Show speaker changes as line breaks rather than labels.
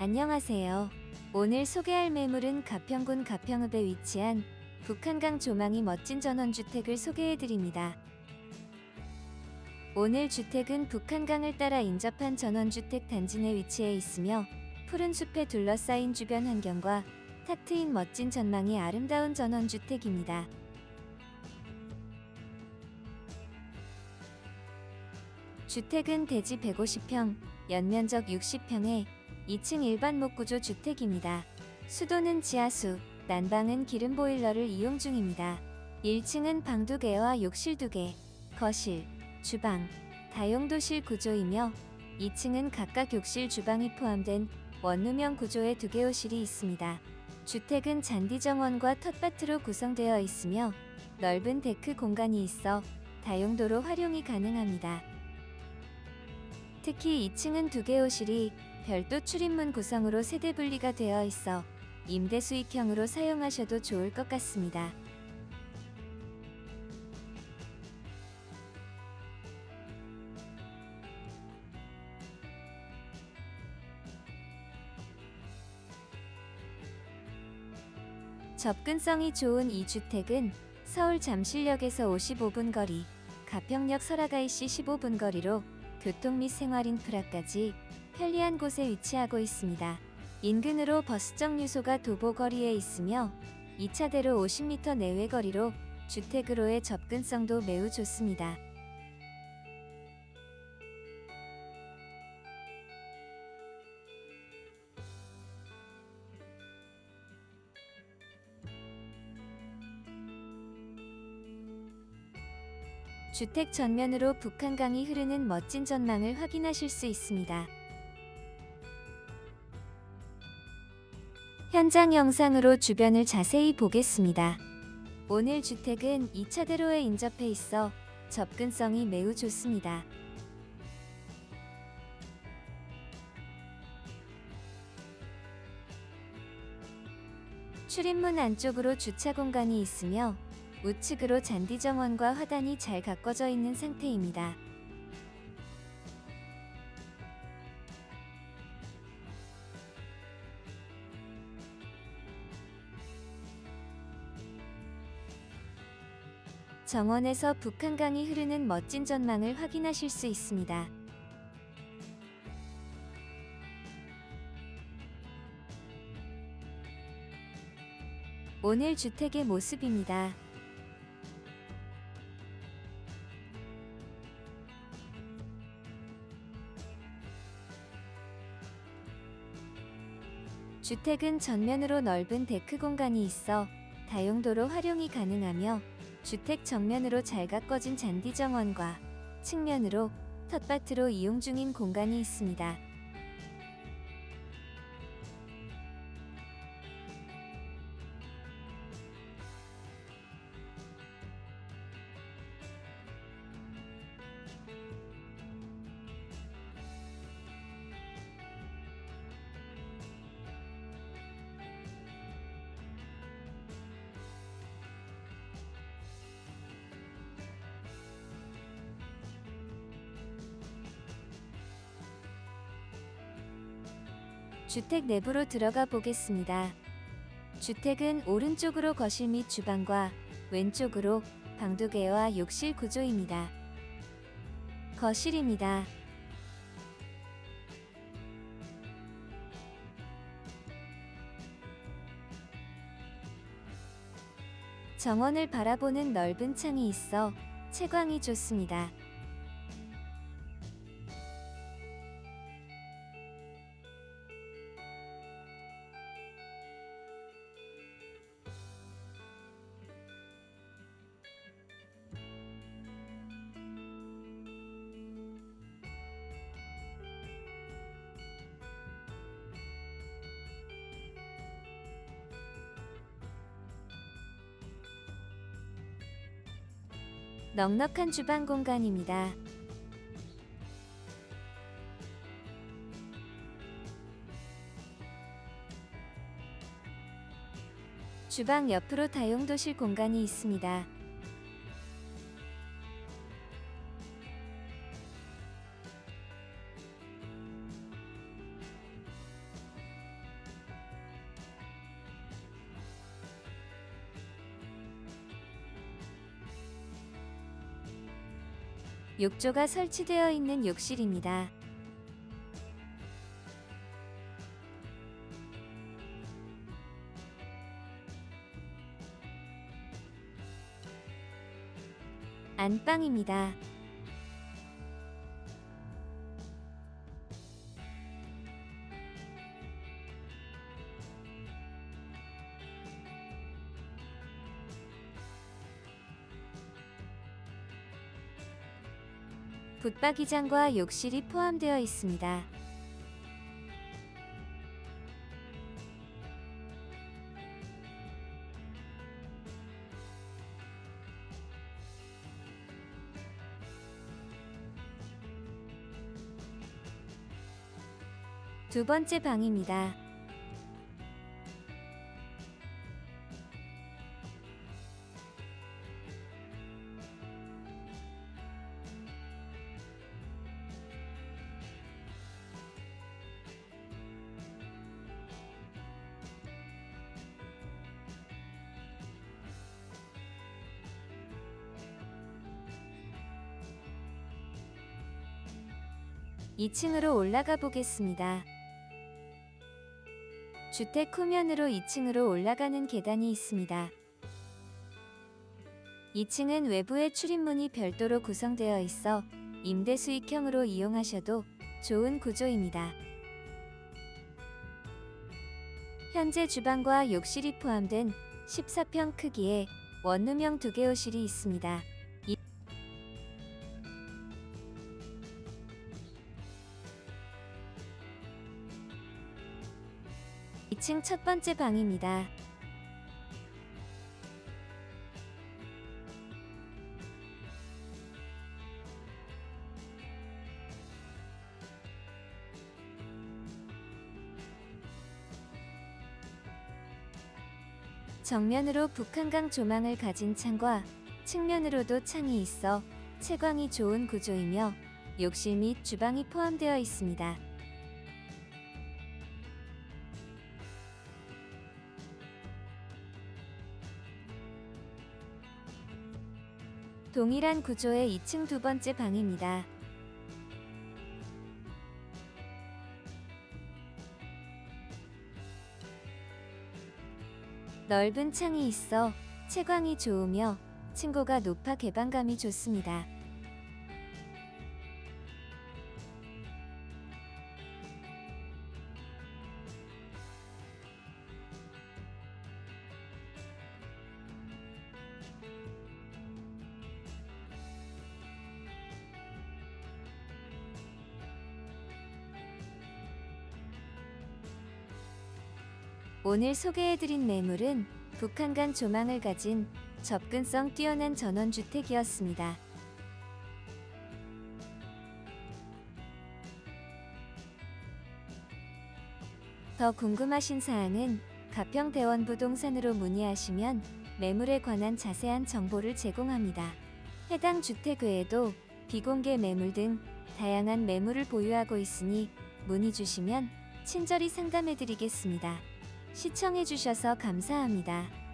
안녕하세요. 오늘 소개할 매물은 가평군 가평읍에 위치한 북한강 조망이 멋진 전원주택을 소개해드립니다. 오늘 주택은 북한강을 따라 인접한 전원주택 단지 내 위치해 있으며 푸른 숲에 둘러싸인 주변 환경과 탁 트인 멋진 전망이 아름다운 전원주택입니다. 주택은 대지 150평, 연면적 60평에 2층 일반 목구조 주택입니다. 수도는 지하수, 난방은 기름 보일러를 이용 중입니다. 1층은 방 2개와 욕실 2개, 거실, 주방, 다용도실 구조이며 2층은 각각 욕실 주방이 포함된 원룸형 구조의 2개 호실이 있습니다. 주택은 잔디 정원과 텃밭으로 구성되어 있으며 넓은 데크 공간이 있어 다용도로 활용이 가능합니다. 특히 2층은 2개 호실이 별도 출입문 구성으로 세대 분리가 되어 있어 임대 수익형으로 사용하셔도 좋을 것 같습니다. 접근성이 좋은 이 주택은 서울 잠실역에서 55분 거리, 가평역 설악IC 15분 거리로 교통 및 생활 인프라까지 편리한 곳에 위치하고 있습니다. 인근으로 버스정 유소가 도보거리에 있으며 2차대로 50m 내외 거리로 주택으로의 접근성도 매우 좋습니다. 주택 전면으로 북한강이 흐르는 멋진 전망을 확인하실 수 있습니다. 현장 영상으로 주변을 자세히 보겠습니다. 오늘 주택은 2차 대로에 인접해 있어 접근성이 매우 좋습니다. 출입문 안쪽으로 주차 공간이 있으며 우측으로 잔디 정원과 화단이 잘 가꿔져 있는 상태입니다. 정원에서 북한강이 흐르는 멋진 전망을 확인하실 수 있습니다. 오늘 주택의 모습입니다. 주택은 전면으로 넓은 데크 공간이 있어 다용도로 활용이 가능하며 주택 정면으로 잘 가꿔진 잔디 정원과 측면으로 텃밭으로 이용 중인 공간이 있습니다. 주택 내부로 들어가 보겠습니다. 주택은 오른쪽으로 거실 및 주방과 왼쪽으로 방 두 개와 욕실 구조입니다. 거실입니다. 정원을 바라보는 넓은 창이 있어 채광이 좋습니다. 넉넉한 주방 공간입니다. 주방 옆으로 다용도실 공간이 있습니다. 욕조가 설치되어 있는 욕실입니다. 안방입니다. 붙박이장과 욕실이 포함되어 있습니다. 두 번째 방입니다. 이층으로 올라가 보겠습니다. 주택 후면으로 2층으로 올라가는 계단이 있습니다. 2층은 외부의 출입문이 별도로 구성되어 있어 임대 수익형으로 이용하셔도 좋은 구조입니다. 현재 주방과 욕실이 포함된 14평 크기의 원룸형 두개호실이 있습니다. 2층 첫 번째 방입니다. 정면으로 북한강 조망을 가진 창과 측면으로도 창이 있어 채광이 좋은 구조이며 욕실 및 주방이 포함되어 있습니다. 동일한 구조의 2층 두 번째 방입니다. 넓은 창이 있어 채광이 좋으며 층고가 높아 개방감이 좋습니다. 오늘 소개해드린 매물은 북한간 조망을 가진 접근성 뛰어난 전원주택이었습니다. 더 궁금하신 사항은 가평 대원부동산으로 문의하시면 매물에 관한 자세한 정보를 제공합니다. 해당 주택 외에도 비공개 매물 등 다양한 매물을 보유하고 있으니 문의 주시면 친절히 상담해 드리겠습니다. 시청해 주셔서 감사합니다.